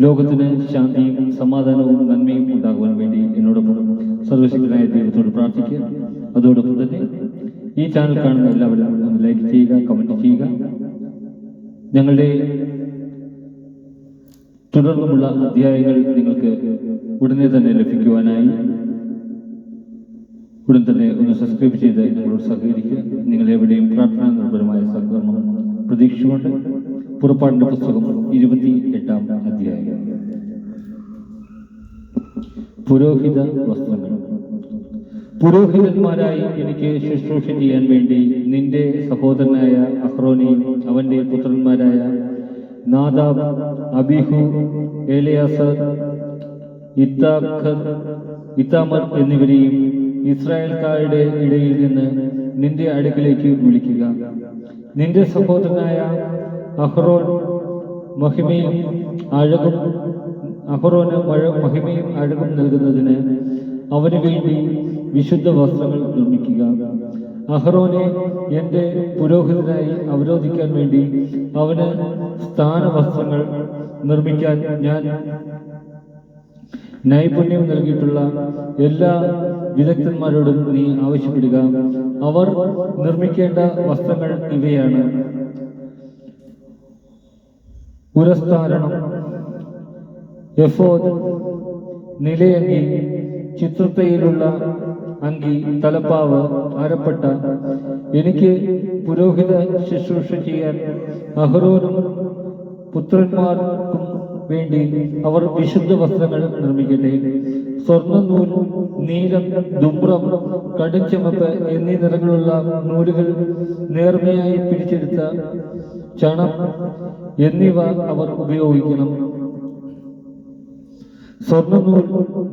ലോകത്തിന് ശാന്തിയും സമാധാനവും നന്മയും ഉണ്ടാകുവാൻ വേണ്ടി എന്നോടൊപ്പം സർവശക്തനായ ദൈവത്തോട് പ്രാർത്ഥിക്കുക. അതോടൊപ്പം തന്നെ ഈ ചാനൽ കാണുന്ന എല്ലാവരും ഒന്ന് ലൈക്ക് ചെയ്യുക കമന്റ് ചെയ്യുക. ഞങ്ങളുടെ തുടർന്നുമുള്ള അധ്യായങ്ങൾ നിങ്ങൾക്ക് ഉടനെ തന്നെ ലഭിക്കുവാനായി. ഉടൻ തന്നെ ഒന്ന് സബ്സ്ക്രൈബ് ചെയ്ത് ഞങ്ങളോട് സഹകരിക്കുക. നിങ്ങൾ എവിടെയും പ്രാർത്ഥനാ നിർഭരമായ സഹകരണം പ്രതീക്ഷിച്ചുകൊണ്ട് പുറപ്പാടിന്റെ പുസ്തകം ഇരുപത്തി എട്ടാം പുരോഹിത വസ്ത്രങ്ങൾ. പുരോഹിതന്മാരായി എനിക്ക് ശുശ്രൂഷ ചെയ്യാൻ വേണ്ടി നിന്റെ സഹോദരനായ അഹ്റോനെയും അവന്റെ പുത്രന്മാരായ നാദാബ് അബിഹു ഏലിയാസർ ഇത്താഖർ ഇത്താമർ എന്നിവരെയും ഇസ്രായേൽക്കാരുടെ ഇടയിൽ നിന്ന് നിന്റെ അടുക്കിലേക്ക് വിളിക്കുക. നിന്റെ സഹോദരനായ അഹ്റോൻ മഹിമയും അഴകും അഹ്റോന് മഹിമയും അഴകും നൽകുന്നതിന് അവന് വേണ്ടി വിശുദ്ധ വസ്ത്രങ്ങൾ നിർമ്മിക്കുക. അഹ്റോനെ എന്റെ പുരോഹിതനായി അവരോധിക്കാൻ വേണ്ടി അവന് സ്ഥാനവസ്ത്രങ്ങൾ നിർമ്മിക്കാൻ ഞാൻ നൈപുണ്യം നൽകിയിട്ടുള്ള എല്ലാ വിദഗ്ധന്മാരോടും നീ ആവശ്യപ്പെടുക. അവർ നിർമ്മിക്കേണ്ട വസ്ത്രങ്ങൾ ഇവയാണ്. പുരസ്താരണം എഫോദ് നിലയങ്കി ചിത്രത്തയിലുള്ള അങ്കി തലപ്പാവ് ആരപ്പെട്ട എനിക്ക് പുരോഹിത ശുശ്രൂഷ ചെയ്യാൻ അഹ്റോനും പുത്രന്മാർക്കും വേണ്ടി അവർ വിശുദ്ധ വസ്ത്രങ്ങൾ നിർമ്മിക്കട്ടെ. സ്വർണനൂൽ നീലം ദുബ്രം കടുംചമപ്പ് എന്നീ നിറങ്ങളുള്ള നൂലുകൾ നേർമയായി പിടിച്ചെടുത്ത ചണം എന്നിവ അവർ ഉപയോഗിക്കണം. സ്വർണനൂൽ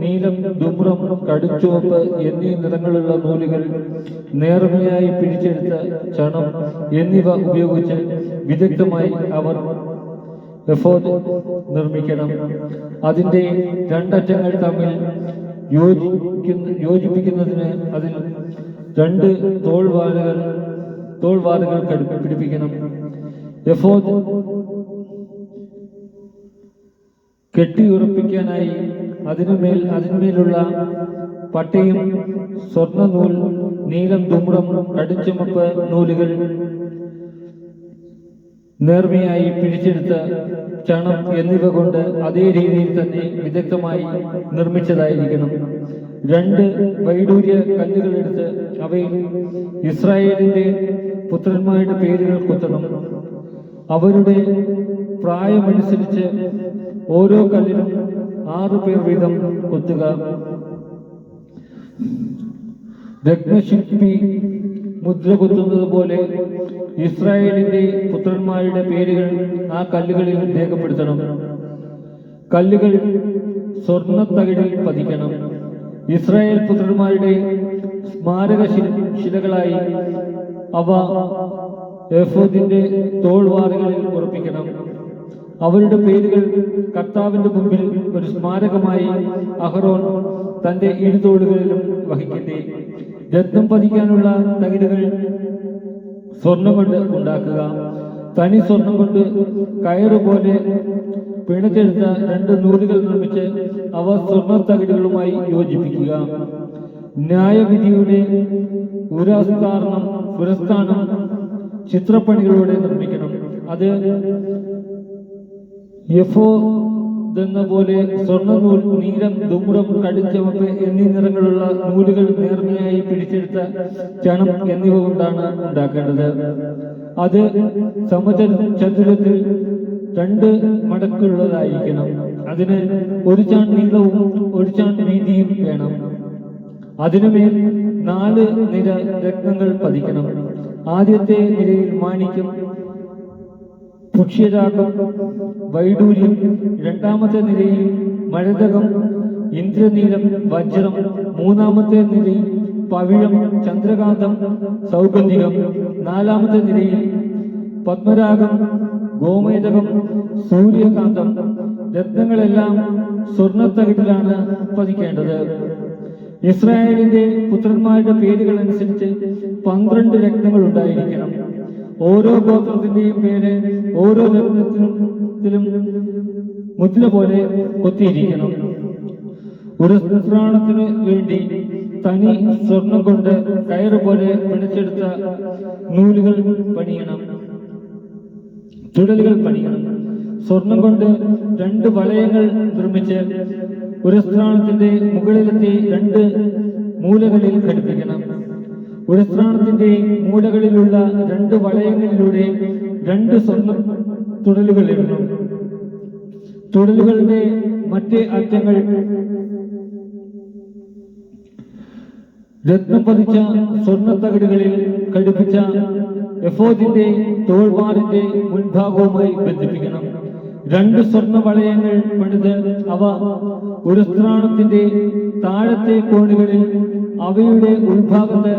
നീലം ദുബ്രം കടുംചുവപ്പ് എന്നീ നിറങ്ങളുള്ള നൂലുകൾ നേർമയായി പിടിച്ചെടുത്ത ചണം എന്നിവ ഉപയോഗിച്ച് വിദഗ്ധമായി അവർ എഫോദ് നിർമ്മിക്കണം. അതിന്റെ രണ്ടറ്റങ്ങൾ തമ്മിൽ യോജിക്കുന്ന യോജിപ്പിക്കുന്നതിന് അതിൽ രണ്ട് തോൾവാലുകൾ തോൾവാലുകൾ പിടിപ്പിക്കണം. എഫോദ് കെട്ടിയുറപ്പിക്കാനായി അതിനുമേൽ അതിന്മേലുള്ള പട്ടയും സ്വർണ നൂൽ നീലം തുമ്പടം കടിച്ചുമപ്പ് നൂലുകൾ നേർമയായി പിഴിച്ചെടുത്ത് ചണം എന്നിവ കൊണ്ട് അതേ രീതിയിൽ തന്നെ വിദഗ്ധമായി നിർമ്മിച്ചതായിരിക്കണം. രണ്ട് വൈഡൂര്യ കല്ലുകളെടുത്ത് അവയിൽ ഇസ്രായേലിന്റെ പുത്രന്മാരുടെ പേരുകൾ കുത്തണം. അവരുടെ പ്രായമനുസരിച്ച് ഓരോ കല്ലിനും ആറു പേർ വീതം കൊത്തുക. രത്നശില്പി മുദ്ര കുത്തുന്നത് പോലെ ഇസ്രായേലിന്റെ പുത്രന്മാരുടെ പേരുകൾ ആ കല്ലുകളിൽ രേഖപ്പെടുത്തണം. കല്ലുകൾ സ്വർണ തകിടിൽ പതിക്കണം. ഇസ്രായേൽ പുത്രന്മാരുടെ സ്മാരക ശിലകളായി അവ എഫോദിന്റെ തോൾവാറുകളിൽ ഉറപ്പിക്കണം. അവരുടെ പേരുകൾ കർത്താവിന്റെ മുമ്പിൽ ഒരു സ്മാരകമായി അഹറോൻ തന്റെ ഇരുതോളുകളിലും വഹിക്കട്ടെ. രത്നം പതിക്കാനുള്ള തകിടുകൾ സ്വർണം കൊണ്ട് ഉണ്ടാക്കുക. തനി സ്വർണം കൊണ്ട് കയറുപോലെ പിണച്ചെടുത്ത രണ്ട് നൂലുകൾ നിർമ്മിച്ച് അവ സ്വർണ തകിടുകളുമായി യോജിപ്പിക്കുക. ന്യായവിധിയുടെ ഉരസ്ഥാരണം പുരസ്ഥാനം ചിത്രപ്പണികളോടെ നിർമ്മിക്കണം. അത് യഫോ എന്ന പോലെ സ്വർണനൂൽ നീലം ദുമ്രം കടുംചമപ്പ് എന്നീ നിറങ്ങളുള്ള നൂലുകൾ നേർമയായി പിടിച്ചെടുത്ത ചണം എന്നിവ കൊണ്ടാണ് ഉണ്ടാക്കേണ്ടത്. അത് സമുദ്ര ചതുരത്തിൽ രണ്ട് മടക്കുള്ളതായിരിക്കണം. അതിന് ഒരു ചാൺ നീളവും ഒരു ചാൺ വീതിയും വേണം. അതിനുമേൽ നാല് നിര രത്നങ്ങൾ പതിക്കണം. ആദ്യത്തെ നിരയിൽ മാണിക്യം പുക്ഷ്യരാഗം വൈഡൂര്യം രണ്ടാമത്തെ നിരയിൽ മഴതകം ഇന്ദ്രനീലം വജ്രം മൂന്നാമത്തെ നിരയിൽ പവിഴം ചന്ദ്രകാന്തം സൗഗന്ധികം നാലാമത്തെ നിരയിൽ പത്മരാഗം ഗോമേതകം സൂര്യകാന്തം. രത്നങ്ങളെല്ലാം സ്വർണത്തകിടിലാണ് പതിക്കേണ്ടത്. ഇസ്രായേലിന്റെ പുത്രന്മാരുടെ പേരുകൾ അനുസരിച്ച് പന്ത്രണ്ട് രത്നങ്ങൾ ഉണ്ടായിരിക്കണം ഓരോ ഗോത്രത്തിന്റെയും പേര് ഓരോ രത്നത്തിലും മുദ്ര പോലെ കൊത്തിയിരിക്കണം. ഒരു ഉരസ്ത്രാണത്തിന് വേണ്ടി തനി സ്വർണം കൊണ്ട് കയറ് പോലെ പിടിച്ചെടുത്ത നൂലുകൾ പണിയണം. ചുടലുകൾ പണിയണം. സ്വർണം കൊണ്ട് രണ്ട് വലയങ്ങൾ നിർമ്മിച്ച് ഒരു സ്ഥാനത്തിന്റെ മുകളിലെത്തി രണ്ട് മൂലകളിൽ ഘടിപ്പിക്കണം. ഉരസ്ത്രാണത്തിന്റെ മൂലകളിലുള്ള രണ്ട് വളയങ്ങളിലൂടെ രണ്ട് സ്വർണ തുടലുകൾ ഇടണം തുടലുകളുടെ മറ്റേ അറ്റങ്ങൾ രത്നം പതിച്ച സ്വർണത്തകിടുകളിൽ ഘടിപ്പിച്ച എഫോജിന്റെ തോൾവാറിന്റെ മുൻഭാഗവുമായി ബന്ധിപ്പിക്കണം. രണ്ട് സ്വർണ വളയങ്ങൾ പണിത് അവ ഒരു സ്ത്രാണത്തിന്റെ താഴത്തെ കോണുകളിൽ അവയുടെ ഉൾഭാഗത്ത്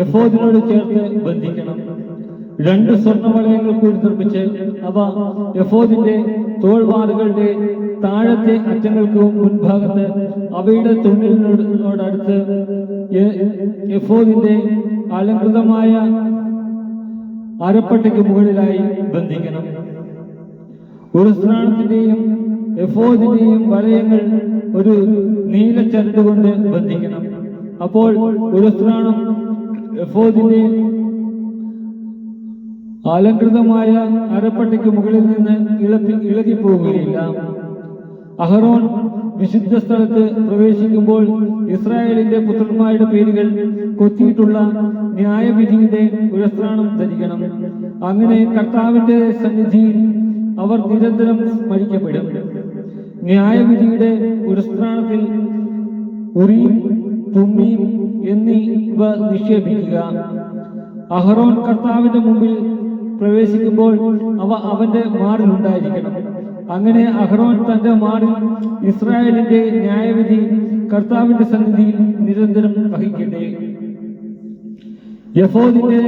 എഫോദിനോട് ചേർത്ത് ബന്ധിക്കണം. രണ്ട് സ്വർണ വളയങ്ങൾ കൂടി നിർമ്മിച്ച് അവ എഫോദിന്റെ തോൾവാറുകളുടെ താഴത്തെ അറ്റങ്ങൾക്ക് മുൻഭാഗത്ത് അവയുടെ തുണിലിനോടടുത്ത് എഫോദിന്റെ അലങ്കൃതമായ അരപ്പട്ടയ്ക്ക് മുകളിലായി ബന്ധിക്കണം. ഒരു സ്നാനത്തിന്റെയും എഫോദിന്റെയും വലയങ്ങൾ ഒരു നീല ചരട് കൊണ്ട് ബന്ധിക്കണം. അപ്പോൾ ഒരു എഫോദിന്റെ അലങ്കൃതമായ അരപ്പട്ടിക്ക് മുകളിൽ നിന്ന് ഇളത്തി ഇളകിപ്പോവുകയില്ല. അഹറോൻ വിശുദ്ധ സ്ഥലത്ത് പ്രവേശിക്കുമ്പോൾ ഇസ്രായേലിന്റെ പുത്രന്മാരുടെ പേരുകൾ കൊത്തിയിട്ടുള്ള ന്യായവിധിയുടെ ഉരസ്ത്രാണം ധരിക്കണം. അങ്ങനെ കർത്താവിന്റെ സന്നിധിയിൽ അവർ നിരന്തരം സ്മരിക്കപ്പെടും. ന്യായവിധിയുടെ ഉരസ്ത്രാണത്തിൽ ഉറിയും തുമ്മിയും എന്നിവ നിക്ഷേപിക്കുക. അഹ്റോൻ കർത്താവിന്റെ മുമ്പിൽ പ്രവേശിക്കുമ്പോൾ അവ അവന്റെ മാറിലുണ്ടായിരിക്കണം അങ്ങനെ അഹ്റോൻ തന്റെ മാറിൽ ഇസ്രായേലിന്റെ ന്യായവിധി കർത്താവിന്റെ സന്നിധിയിൽ നിരന്തരം വഹിക്കട്ടെ. യഫോദിന്റെ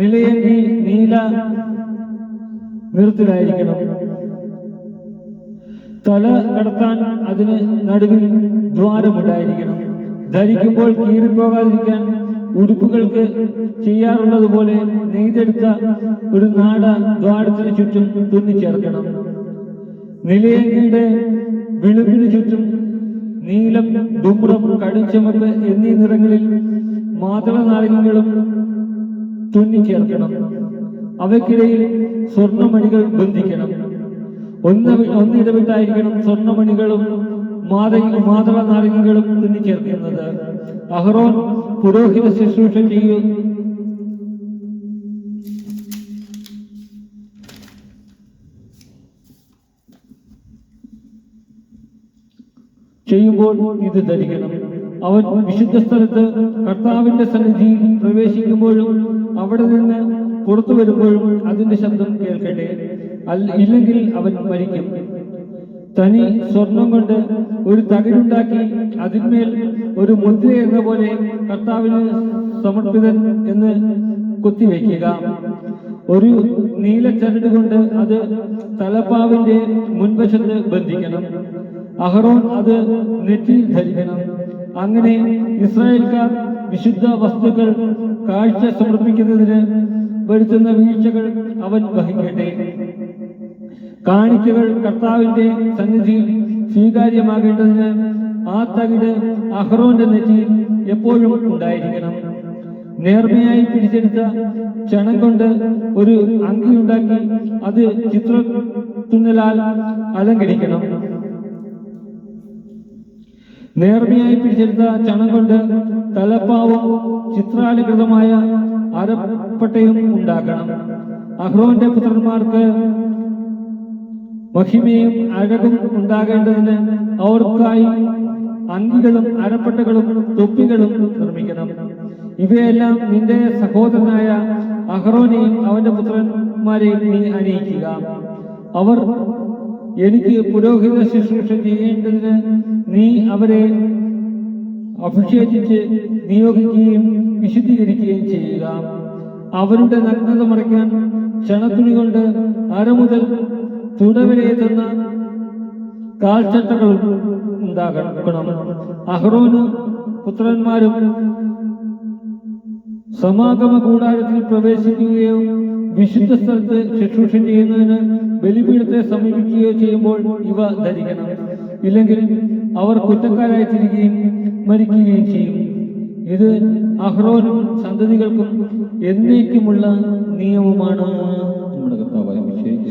നിലയങ്കി നീല നിറത്തിലായിരിക്കണം. തല കടത്താൻ അതിന് നടുവിൽ ദ്വാരമുണ്ടായിരിക്കണം. ധരിക്കുമ്പോൾ കീറിപ്പോകാതിരിക്കാൻ ഉടുപ്പുകൾക്ക് ചെയ്യാറുള്ളത് പോലെ നെയ്തെടുത്ത ഒരു നാട ദ്വാരത്തിന് ചുറ്റും തുന്നിച്ചേർക്കണം നിലയങ്കിയുടെ വെളുപ്പിന് ചുറ്റും നീലം ഡുമ്രം കടുംചുമപ്പ് എന്നീ നിറങ്ങളിൽ മാതള നാരകങ്ങളും തുന്നിച്ചേർക്കണം അവയ്ക്കിടയിൽ സ്വർണമണികൾ ബന്ധിക്കണം. ഒന്ന് ഒന്നിടവിട്ടായിരിക്കണം സ്വർണമണികളും മാത മാതള നാരകങ്ങളും തുന്നിച്ചേർക്കുന്നത് അഹ്റോൻ പുരോഹിത ശുശ്രൂഷ ചെയ്യും. ചെയ്യുമ്പോൾ ഇത് ധരിക്കണം. അവൻ വിശുദ്ധ സ്ഥലത്ത് കർത്താവിന്റെ സന്നിധിയിൽ പ്രവേശിക്കുമ്പോഴും അവിടെ നിന്ന് പുറത്തു വരുമ്പോഴും അതിന്റെ ശബ്ദം കേൾക്കട്ടെ. ഇല്ലെങ്കിൽ അവൻ മരിക്കും. തനി സ്വർണം കൊണ്ട് ഒരു തകിടുണ്ടാക്കി അതിന്മേൽ ഒരു മുദ്ര എന്ന പോലെ കർത്താവിന് സമർപ്പിതൻ എന്ന് കുത്തിവെക്കുക ഒരു നീല ചരട് കൊണ്ട് അത് തലപ്പാവിന്റെ മുൻവശത്ത് ബന്ധിക്കണം. അഹറോൻ അത് നെറ്റിയിൽ ധരിക്കണം. അങ്ങനെ ഇസ്രായേൽക്കാർ വിശുദ്ധ വസ്തുക്കൾ കാഴ്ച സമർപ്പിക്കുന്നതിന് വരുത്തുന്ന വീഴ്ചകൾ അവൻ വഹിക്കട്ടെ. കാണിക്കകൾ കർത്താവിന്റെ സന്നിധി സ്വീകാര്യമാകേണ്ടതിന് ആ തകിട് അഹ്റോന്റെ നെറ്റിയിൽ എപ്പോഴും ഉണ്ടായിരിക്കണം. നേർമയായി പിടിച്ചെടുത്ത ചണം കൊണ്ട് ഒരു അങ്കി ഉണ്ടാക്കി അത് ചിത്ര തുന്നലാൽ അലങ്കരിക്കണം. നേർമയായി പിടിച്ചെടുത്ത ചണം കൊണ്ട് തലപ്പാവും ചിത്രാലകൃതമായ അരപ്പട്ടയും ഉണ്ടാക്കണം അഹ്റോന്റെ പുത്രന്മാർക്ക് മഹിമയും അഴകും ഉണ്ടാകേണ്ടതിന് അവർക്കായി അങ്കികളും അരപ്പട്ടകളും തൊപ്പികളും നിർമ്മിക്കണം. ഇവയെല്ലാം നിന്റെ സഹോദരനായ അഹ്റോനെയും അവന്റെ പുത്രന്മാരെയും നീ അണിയിക്കുക. അവർ എനിക്ക് പുരോഹിത ശുശ്രൂഷ ചെയ്യേണ്ടതിന് നീ അവരെ അഭിഷേചിച്ച് നിയോഗിക്കുകയും വിശുദ്ധീകരിക്കുകയും ചെയ്യുക. അവരുടെ നഗ്നത മറയ്ക്കാൻ ചണത്തുണി കൊണ്ട് അര മുതൽ തുടവരെ എത്തുന്ന കാൽച്ചട്ടകൾ ഉണ്ടാകണം. അഹ്റോനും പുത്രന്മാരും സമാഗമ കൂടാരത്തിൽ പ്രവേശിക്കുകയോ വിശുദ്ധ സ്ഥലത്ത് ശുശ്രൂഷ ചെയ്യുന്നതിന് ബലിപീഠത്തെ സമീപിക്കുകയോ ചെയ്യുമ്പോൾ ഇവ ധരിക്കണം. ഇല്ലെങ്കിൽ അവർ കുറ്റക്കാരായി തീരുകയും മരിക്കുകയും ചെയ്യും. ഇത് അഹ്റോനും സന്തതികൾക്കും എന്നേക്കുമുള്ള നിയമമാണ്. നമ്മുടെ കർത്താവായ വിശേഷിച്ച്